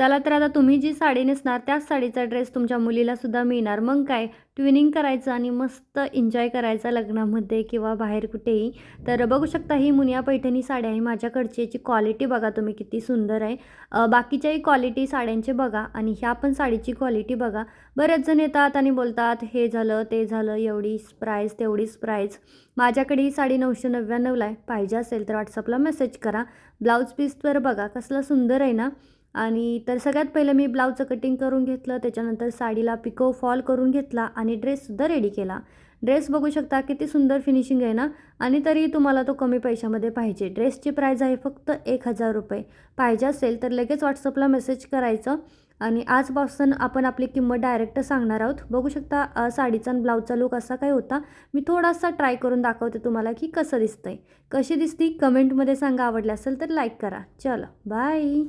चला तर आता तुम्ही जी साडी नेसणार त्याच साडीचा ड्रेस तुमच्या मुलीलासुद्धा मिळणार. मग काय? ट्विनिंग करायचं आणि मस्त एन्जॉय करायचा लग्नामध्ये किंवा बाहेर कुठेही. तर बघू शकता ही मुनिया पैठणी साडी आहे माझ्याकडची. याची क्वालिटी बघा तुम्ही किती सुंदर आहे. बाकीच्याही क्वालिटी साड्यांचे बघा आणि ह्या पण साडीची क्वालिटी बघा. बरेच जण येतात आणि बोलतात हे झालं ते झालं एवढीच प्राईस तेवढीच प्राईस माझ्याकडे ही साडी नऊशे नव्याण्णवला आहे. पाहिजे असेल तर व्हॉट्सअपला मेसेज करा. ब्लाऊज पीस तर बघा कसलं सुंदर आहे ना. आणि तर सगळ्यात पहिलं मी ब्लाऊजचं कटिंग करून घेतलं त्याच्यानंतर साडीला पिको फॉल करून घेतला आणि ड्रेससुद्धा रेडी केला. ड्रेस बघू शकता किती सुंदर फिनिशिंग आहे ना? आणि तरी तुम्हाला तो कमी पैशामध्ये पाहिजे. ड्रेसची प्राईज आहे फक्त एक हजार रुपये. पाहिजे असेल तर लगेच व्हॉट्सअपला मेसेज करायचं. आणि आजपासून आपण आपली किंमत डायरेक्ट सांगणार आहोत. बघू शकता साडीचा आणि ब्लाऊजचा लुक असा काय होता? मी थोडासा ट्राय करून दाखवते तुम्हाला की कसं दिसतंय. कशी दिसती? कमेंटमध्ये सांगा. आवडलं असेल तर लाईक करा. चला बाय